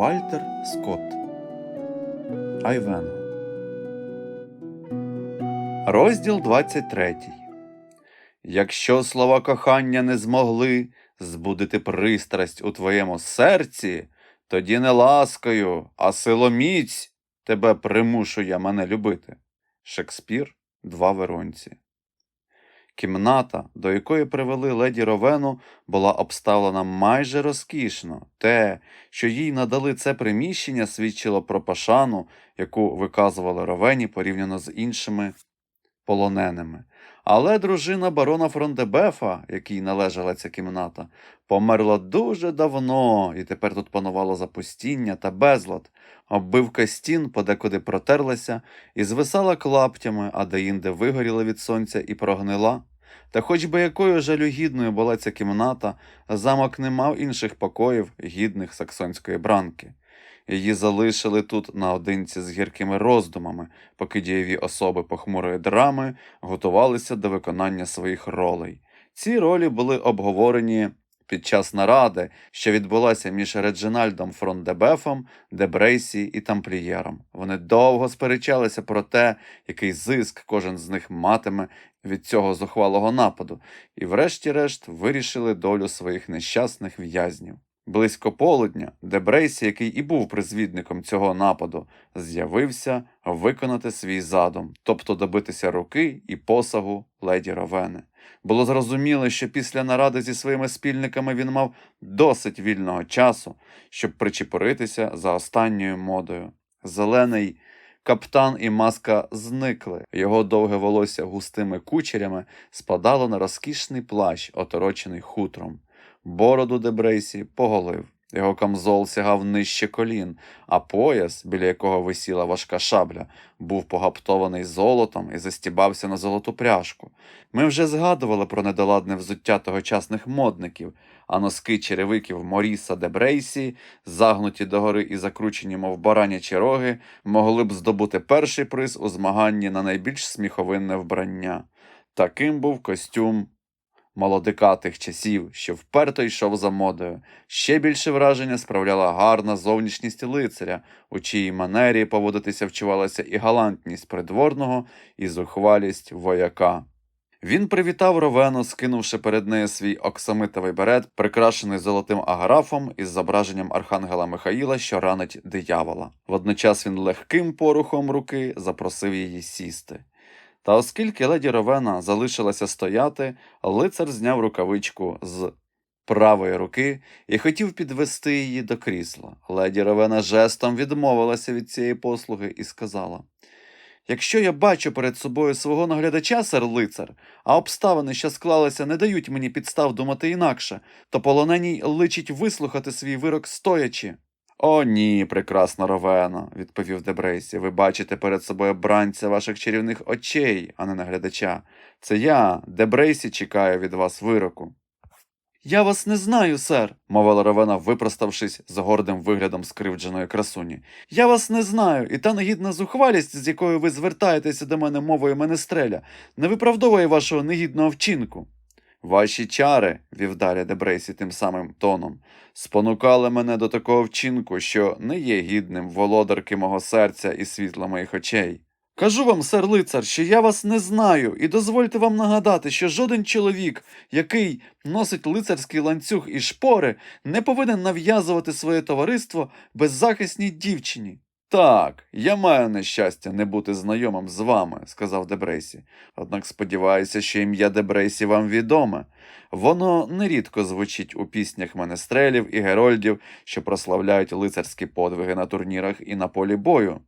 Вальтер Скотт. Айвенго Розділ 23 Якщо слова кохання не змогли збудити пристрасть у твоєму серці, тоді не ласкою, а силоміць тебе примушує мене любити. Шекспір Два Веронці Кімната, до якої привели леді Ровену, була обставлена майже розкішно. Те, що їй надали це приміщення, свідчило про пашану, яку виказували Ровені порівняно з іншими полоненими. Але дружина барона Фрондебефа, якій належала ця кімната, померла дуже давно, і тепер тут панувало запустіння та безлад. Оббивка стін подекуди протерлася і звисала клаптями, а деінде вигоріла від сонця і прогнила. Та хоч би якою жалюгідною була ця кімната, замок не мав інших покоїв, гідних саксонської бранки. Її залишили тут наодинці з гіркими роздумами, поки дієві особи похмурої драми готувалися до виконання своїх ролей. Ці ролі були обговорені під час наради, що відбулася між Реджинальдом Фрондебефом, Дебрейсі і Тамплієром. Вони довго сперечалися про те, який зиск кожен з них матиме від цього зухвалого нападу, і, врешті-решт, вирішили долю своїх нещасних в'язнів. Близько полудня Дебрейсі, який і був призвідником цього нападу, з'явився виконати свій задум, тобто добитися руки і посагу леді Ровени. Було зрозуміло, що після наради зі своїми спільниками він мав досить вільного часу, щоб причепуритися за останньою модою. Зелений каптан і маска зникли, його довге волосся густими кучерями спадало на розкішний плащ, оторочений хутром. Бороду Дебрейсі поголив. Його камзол сягав нижче колін, а пояс, біля якого висіла важка шабля, був погаптований золотом і застібався на золоту пряжку. Ми вже згадували про недоладне взуття тогочасних модників, а носки черевиків Моріса Дебрейсі, загнуті догори і закручені, мов баранячі роги, могли б здобути перший приз у змаганні на найбільш сміховинне вбрання. Таким був костюм молодика тих часів, що вперто йшов за модою. Ще більше враження справляла гарна зовнішність лицаря, у чиїй манері поводитися вчувалася і галантність придворного, і зухвалість вояка. Він привітав Ровену, скинувши перед нею свій оксамитовий берет, прикрашений золотим аграфом із зображенням архангела Михаїла, що ранить диявола. Водночас він легким порухом руки запросив її сісти. Та оскільки леді Ровена залишилася стояти, лицар зняв рукавичку з правої руки і хотів підвести її до крісла. Леді Ровена жестом відмовилася від цієї послуги і сказала: Якщо я бачу перед собою свого наглядача, сер лицар, а обставини, що склалися, не дають мені підстав думати інакше, то полоненій личить вислухати свій вирок стоячи. О, ні, прекрасна Ровено, відповів Дебрейсі. Ви бачите перед собою бранця ваших чарівних очей, а не наглядача. Це я, Дебрейсі, чекаю від вас вироку. Я вас не знаю, сер, мовила Ровена, випроставшись з гордим виглядом скривдженої красуні. Я вас не знаю, і та негідна зухвалість, з якою ви звертаєтеся до мене мовою менестреля, не виправдовує вашого негідного вчинку. Ваші чари, вів далі Дебрейсі тим самим тоном, спонукали мене до такого вчинку, що не є гідним володарки мого серця і світла моїх очей. Кажу вам, сер лицар, що я вас не знаю, і дозвольте вам нагадати, що жоден чоловік, який носить лицарський ланцюг і шпори, не повинен нав'язувати своє товариство беззахисній дівчині. Так, я маю нещастя не бути знайомим з вами, сказав Дебрейсі. Однак сподіваюся, що ім'я Дебрейсі вам відоме. Воно нерідко звучить у піснях менестрелів і герольдів, що прославляють лицарські подвиги на турнірах і на полі бою.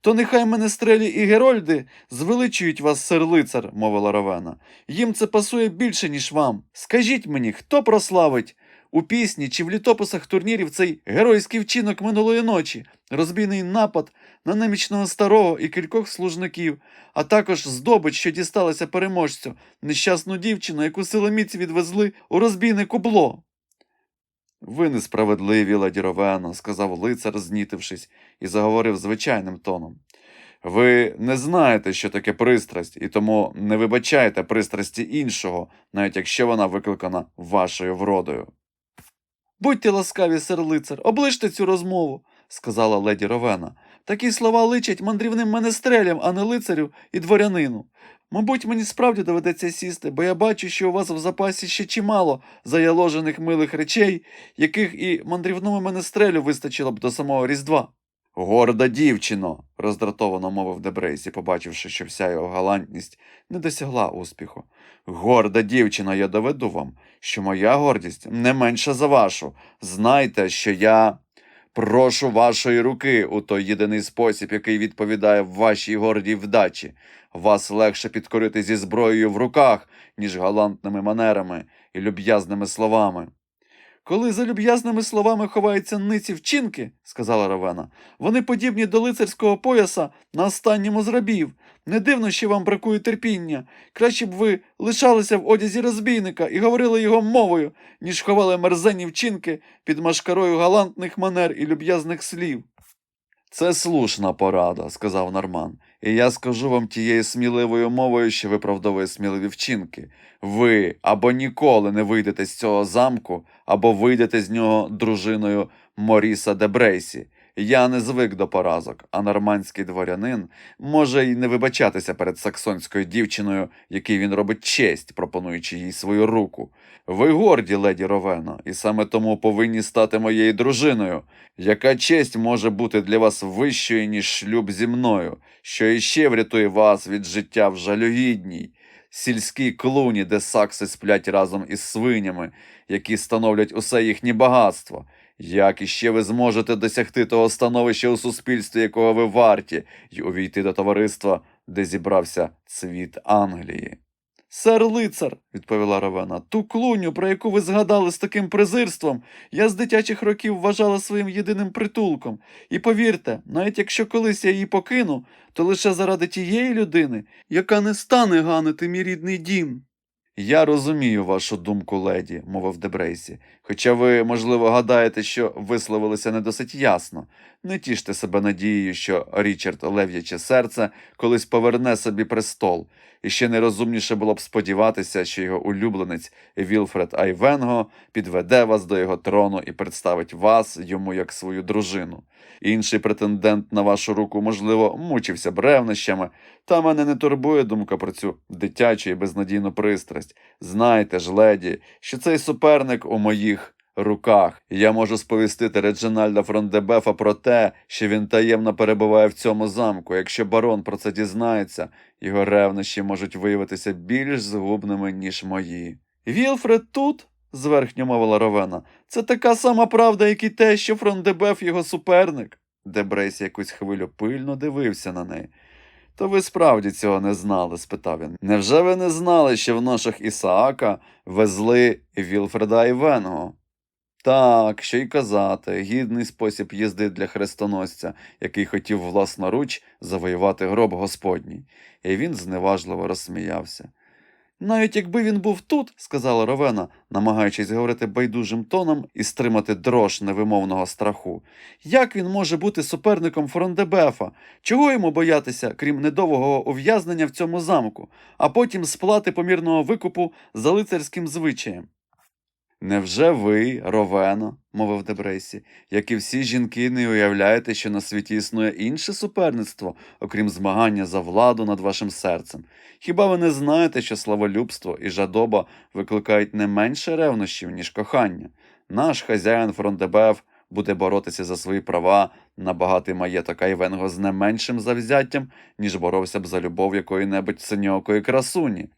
То нехай менестрелі і герольди звеличують вас, сер лицар, мовила Ровена. Їм це пасує більше, ніж вам. Скажіть мені, хто прославить у пісні чи в літописах турнірів цей геройський вчинок минулої ночі, розбійний напад на немічного старого і кількох служників, а також здобич, що дісталася переможцю, нещасну дівчину, яку силоміці відвезли у розбійне кубло. Ви несправедливі, леді Ровено, сказав лицар, знітившись, і заговорив звичайним тоном. Ви не знаєте, що таке пристрасть, і тому не вибачайте пристрасті іншого, навіть якщо вона викликана вашою вродою. Будьте ласкаві, сер лицар, оближте цю розмову, сказала леді Ровена. Такі слова личать мандрівним менестрелям, а не лицарю і дворянину. Мабуть, мені справді доведеться сісти, бо я бачу, що у вас в запасі ще чимало заяложених милих речей, яких і мандрівному менестрелю вистачило б до самого Різдва. Горда дівчино, роздратовано мовив Дебрейсі, побачивши, що вся його галантність не досягла успіху. Горда дівчино, я доведу вам, що моя гордість не менша за вашу. Знайте, що я прошу вашої руки у той єдиний спосіб, який відповідає вашій гордій вдачі. Вас легше підкорити зі зброєю в руках, ніж галантними манерами і люб'язними словами. Коли за люб'язними словами ховаються ниці вчинки, сказала Равена, вони подібні до лицарського пояса на останньому з рабів. Не дивно, що вам бракує терпіння. Краще б ви лишалися в одязі розбійника і говорили його мовою, ніж ховали мерзенні вчинки під машкарою галантних манер і люб'язних слів. Це слушна порада, сказав Норман, і я скажу вам тією сміливою мовою, що виправдовує сміливі вчинки. Ви або ніколи не вийдете з цього замку, або вийдете з нього дружиною Моріса де Брейсі. Я не звик до поразок, а нормандський дворянин може й не вибачатися перед саксонською дівчиною, якій він робить честь, пропонуючи їй свою руку. Ви горді, леді Ровено, і саме тому повинні стати моєю дружиною. Яка честь може бути для вас вищою, ніж шлюб зі мною, що іще врятує вас від життя в жалюгідній, сільській клуні, де сакси сплять разом із свинями, які становлять усе їхнє багатство. Як іще ви зможете досягти того становища у суспільстві, якого ви варті, й увійти до товариства, де зібрався цвіт Англії? Сер лицар, відповіла Равена, ту клуню, про яку ви згадали з таким презирством, я з дитячих років вважала своїм єдиним притулком. І повірте, навіть якщо колись я її покину, то лише заради тієї людини, яка не стане ганити мій рідний дім. Я розумію вашу думку, леді, мовив Дебрейсі, хоча ви, можливо, гадаєте, що висловилися не досить ясно. Не тіште себе надією, що Річард Лев'яче серце колись поверне собі престол, і ще нерозумніше було б сподіватися, що його улюбленець Вілфред Айвенго підведе вас до його трону і представить вас йому як свою дружину. Інший претендент на вашу руку, можливо, мучився б ревнощами, та мене не турбує думка про цю дитячу і безнадійну пристрасть. Знайте ж, леді, що цей суперник у моїх руках. Я можу сповістити Реджинальда Фрондебефа про те, що він таємно перебуває в цьому замку. Якщо барон про це дізнається, його ревнощі можуть виявитися більш згубними, ніж мої. Вілфред тут? зверхньо мовила Ровена. Це така сама правда, як і те, що Фрондебеф його суперник. Дебрейс якусь хвилю пильно дивився на неї. То ви справді цього не знали? спитав він. Невже ви не знали, що в ношах Ісаака везли Вілфреда Івенго? Так, що й казати, гідний спосіб їзди для хрестоносця, який хотів власноруч завоювати гроб Господній, і він зневажливо розсміявся. Навіть якби він був тут, сказала Ровена, намагаючись говорити байдужим тоном і стримати дрож невимовного страху, як він може бути суперником Фрондебефа? Чого йому боятися, крім недовгого ув'язнення в цьому замку, а потім сплати помірного викупу за лицарським звичаєм? Невже ви, Ровено, мовив Дебрейсі, як і всі жінки, не уявляєте, що на світі існує інше суперництво, окрім змагання за владу над вашим серцем? Хіба ви не знаєте, що славолюбство і жадоба викликають не менше ревнощів, ніж кохання? Наш хазяїн Фрондебеф буде боротися за свої права на багатий маєток Айвенго з не меншим завзяттям, ніж боровся б за любов якої-небудь синьокої красуні.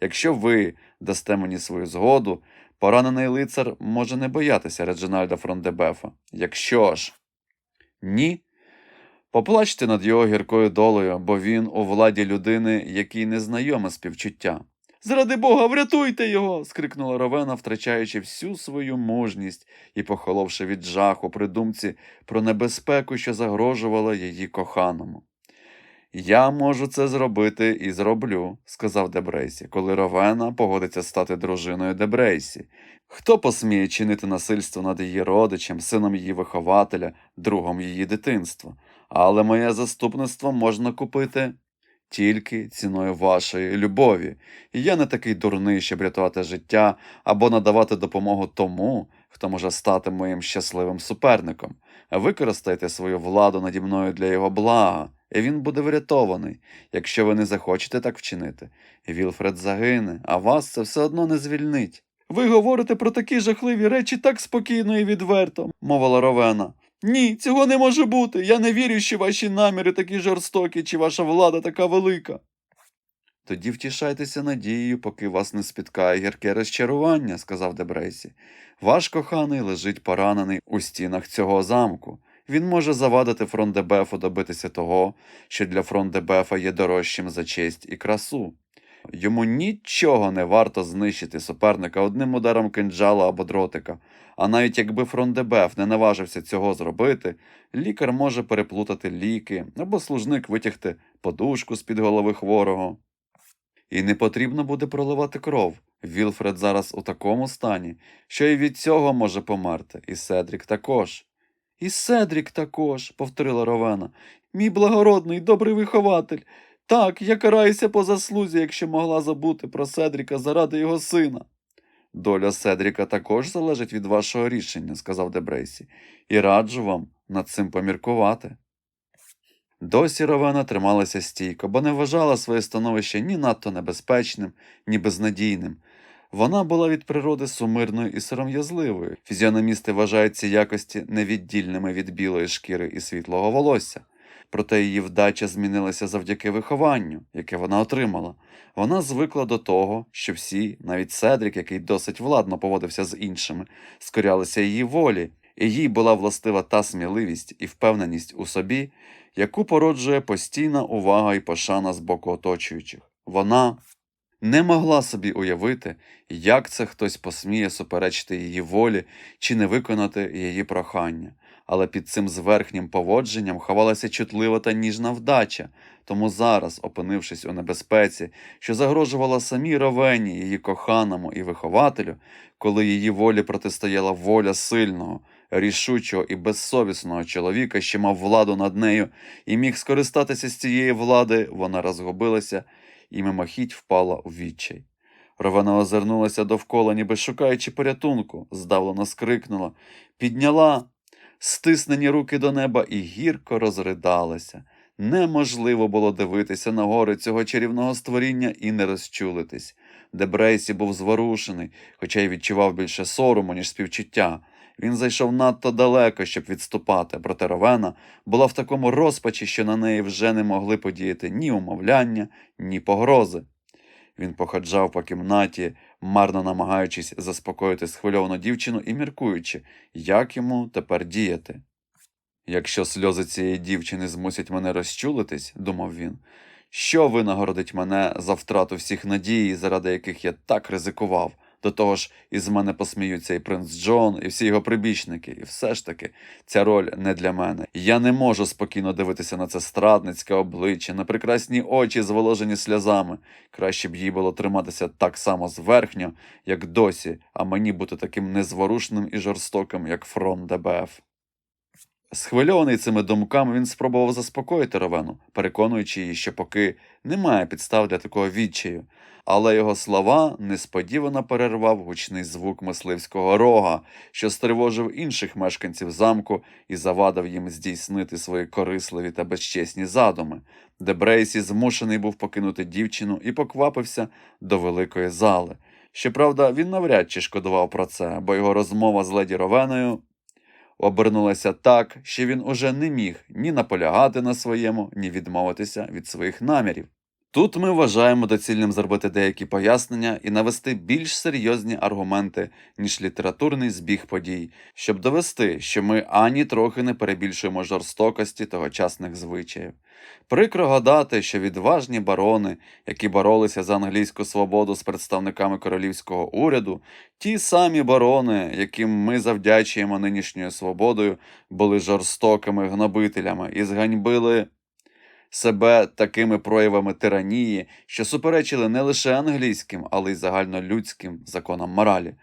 Якщо ви дасте мені свою згоду, Поранений лицар може не боятися Реджинальда Фрондебефа. Якщо ж ні, поплачте над його гіркою долею, бо він у владі людини, якій не знайоме співчуття. Зради Бога, врятуйте його. скрикнула Ровена, втрачаючи всю свою мужність і похоловши від жаху при думці про небезпеку, що загрожувала її коханому. Я можу це зробити і зроблю, сказав Дебрейсі, коли Ровена погодиться стати дружиною Дебрейсі. Хто посміє чинити насильство над її родичем, сином її вихователя, другом її дитинства? Але моє заступництво можна купити тільки ціною вашої любові. І я не такий дурний, щоб рятувати життя або надавати допомогу тому, хто може стати моїм щасливим суперником. Використайте свою владу наді мною для його блага, він буде врятований, якщо ви не захочете так вчинити. Вілфред загине, а вас це все одно не звільнить. Ви говорите про такі жахливі речі так спокійно і відверто, мовила Ровена. Ні, цього не може бути. Я не вірю, що ваші наміри такі жорстокі, чи ваша влада така велика. Тоді втішайтеся надією, поки вас не спіткає гірке розчарування, сказав Дебрейсі. Ваш коханий лежить поранений у стінах цього замку. Він може завадити фрондебефу добитися того, що для фрондебефа є дорожчим за честь і красу. Йому нічого не варто знищити суперника одним ударом кинджала або дротика, а навіть якби фрондебеф не наважився цього зробити, лікар може переплутати ліки або служник витягти подушку з-під голови хворого. І не потрібно буде проливати кров. Вілфред зараз у такому стані, що і від цього може померти, і Седрік також. І Седрік також, повторила Ровена. Мій благородний, добрий вихователь. Так, я караюся по заслузі, якщо могла забути про Седріка заради його сина. Доля Седріка також залежить від вашого рішення, сказав Дебрейсі, і раджу вам над цим поміркувати. Досі Ровена трималася стійко, бо не вважала своє становище ні надто небезпечним, ні безнадійним. Вона була від природи сумирною і сором'язливою. Фізіономісти вважають ці якості невіддільними від білої шкіри і світлого волосся. Проте її вдача змінилася завдяки вихованню, яке вона отримала. Вона звикла до того, що всі, навіть Седрік, який досить владно поводився з іншими, скорялися її волі, і їй була властива та сміливість і впевненість у собі, яку породжує постійна увага і пошана з боку оточуючих. Вона не могла собі уявити, як це хтось посміє суперечити її волі чи не виконати її прохання. Але під цим зверхнім поводженням ховалася чутлива та ніжна вдача, тому зараз, опинившись у небезпеці, що загрожувала самій Ровені, її коханому і вихователю, коли її волі протистояла воля сильного, рішучого і безсовісного чоловіка, що мав владу над нею і міг скористатися з цієї влади, вона розгубилася і мимохідь впала у відчай. Ровена озирнулася довкола, ніби шукаючи порятунку, здавлено скрикнула, підняла стиснені руки до неба і гірко розридалася. Неможливо було дивитися на гори цього чарівного створіння і не розчулитись. Дебрейсі був зворушений, хоча й відчував більше сорому, ніж співчуття. Він зайшов надто далеко, щоб відступати, проте Ровена була в такому розпачі, що на неї вже не могли подіяти ні умовляння, ні погрози. Він походжав по кімнаті, марно намагаючись заспокоїти схвильовану дівчину і міркуючи, як йому тепер діяти. Якщо сльози цієї дівчини змусять мене розчулитись, думав він, що винагородить мене за втрату всіх надій, заради яких я так ризикував. До того ж, із мене посміються і принц Джон, і всі його прибічники, і все ж таки ця роль не для мене. Я не можу спокійно дивитися на це страдницьке обличчя, на прекрасні очі, зволожені сльозами. Краще б їй було триматися так само зверхньо, як досі, а мені бути таким незворушним і жорстоким, як фронт ДБФ. Схвильований цими думками, він спробував заспокоїти Ровену, переконуючи її, що поки немає підстав для такого відчаю. Але його слова несподівано перервав гучний звук мисливського рога, що стривожив інших мешканців замку і завадив їм здійснити свої корисливі та безчесні задуми, де Брейсі змушений був покинути дівчину і поквапився до великої зали. Щоправда, він навряд чи шкодував про це, бо його розмова з леді Ровеною обернулася так, що він уже не міг ні наполягати на своєму, ні відмовитися від своїх намірів. Тут ми вважаємо доцільним зробити деякі пояснення і навести більш серйозні аргументи, ніж літературний збіг подій, щоб довести, що ми ані трохи не перебільшуємо жорстокості тогочасних звичаїв. Прикро гадати, що відважні барони, які боролися за англійську свободу з представниками королівського уряду, ті самі барони, яким ми завдячуємо нинішньою свободою, були жорстокими гнобителями і зганьбили себе такими проявами тиранії, що суперечили не лише англійським, але й загальнолюдським законам моралі.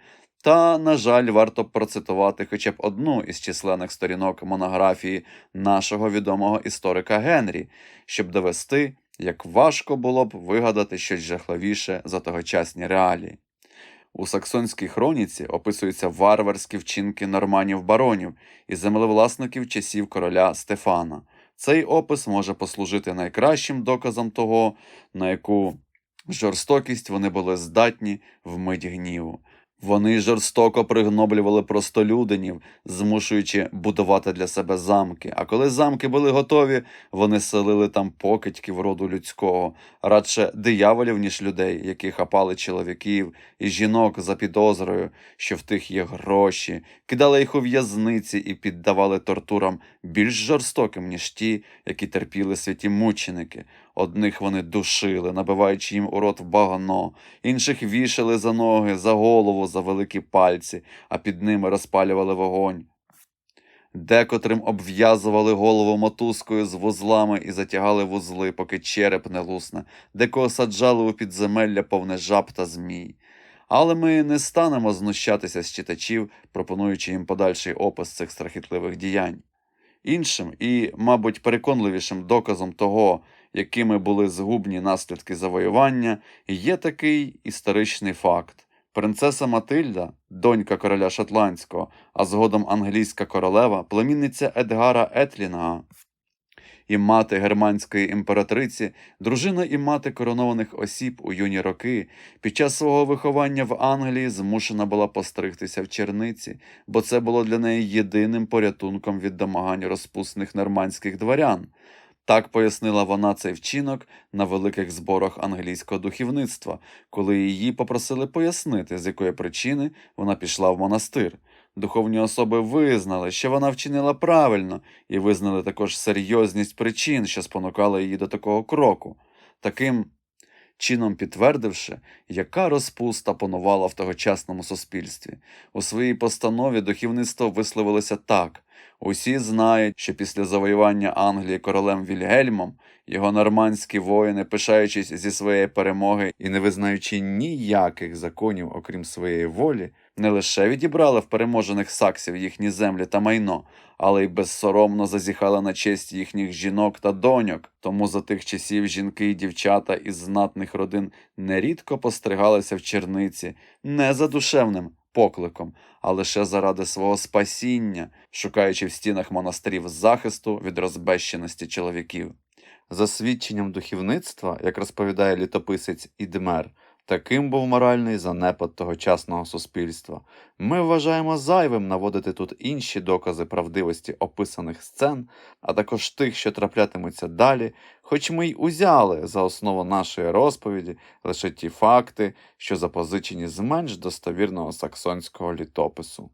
Та, на жаль, варто процитувати хоча б одну із численних сторінок монографії нашого відомого історика Генрі, щоб довести, як важко було б вигадати щось жахливіше за тогочасні реалії. У саксонській хроніці описуються варварські вчинки норманів-баронів і землевласників часів короля Стефана. Цей опис може послужити найкращим доказом того, на яку жорстокість вони були здатні в мить гніву. Вони жорстоко пригноблювали простолюдинів, змушуючи будувати для себе замки. А коли замки були готові, вони селили там покидьків роду людського, радше дияволів, ніж людей, які хапали чоловіків і жінок за підозрою, що в тих є гроші, кидали їх у в'язниці і піддавали тортурам більш жорстоким, ніж ті, які терпіли святі мученики. Одних вони душили, набиваючи їм у рот багно, інших вішали за ноги, за голову, за великі пальці, а під ними розпалювали вогонь. Декотрим обв'язували голову мотузкою з вузлами і затягали вузли, поки череп не лусне, декого саджали у підземелля повне жаб та змій. Але ми не станемо знущатися з читачів, пропонуючи їм подальший опис цих страхітливих діянь. Іншим і, мабуть, переконливішим доказом того, якими були згубні наслідки завоювання, є такий історичний факт. Принцеса Матильда, донька короля Шотландського, а згодом англійська королева, племінниця Едгара Етлінга, і мати германської імператриці, дружина і мати коронованих осіб у юні роки, під час свого виховання в Англії змушена була постригтися в черниці, бо це було для неї єдиним порятунком від домагань розпусних нормандських дворян. Так пояснила вона цей вчинок на великих зборах англійського духовництва, коли її попросили пояснити, з якої причини вона пішла в монастир. Духовні особи визнали, що вона вчинила правильно, і визнали також серйозність причин, що спонукали її до такого кроку. Таким чином підтвердивши, яка розпуста панувала в тогочасному суспільстві. У своїй постанові духовництво висловилося так. Усі знають, що після завоювання Англії королем Вільгельмом його нормандські воїни, пишаючись зі своєї перемоги і не визнаючи ніяких законів, окрім своєї волі, не лише відібрали в переможених саксів їхні землі та майно, але й безсоромно зазіхали на честь їхніх жінок та доньок. Тому за тих часів жінки і дівчата із знатних родин нерідко постригалися в черниці не за душевним покликом, а лише заради свого спасіння, шукаючи в стінах монастирів захисту від розбещеності чоловіків. За свідченням духовництва, як розповідає літописець Ідмер, таким був моральний занепад тогочасного суспільства. Ми вважаємо зайвим наводити тут інші докази правдивості описаних сцен, а також тих, що траплятимуться далі, хоч ми й узяли за основу нашої розповіді лише ті факти, що запозичені з менш достовірного саксонського літопису.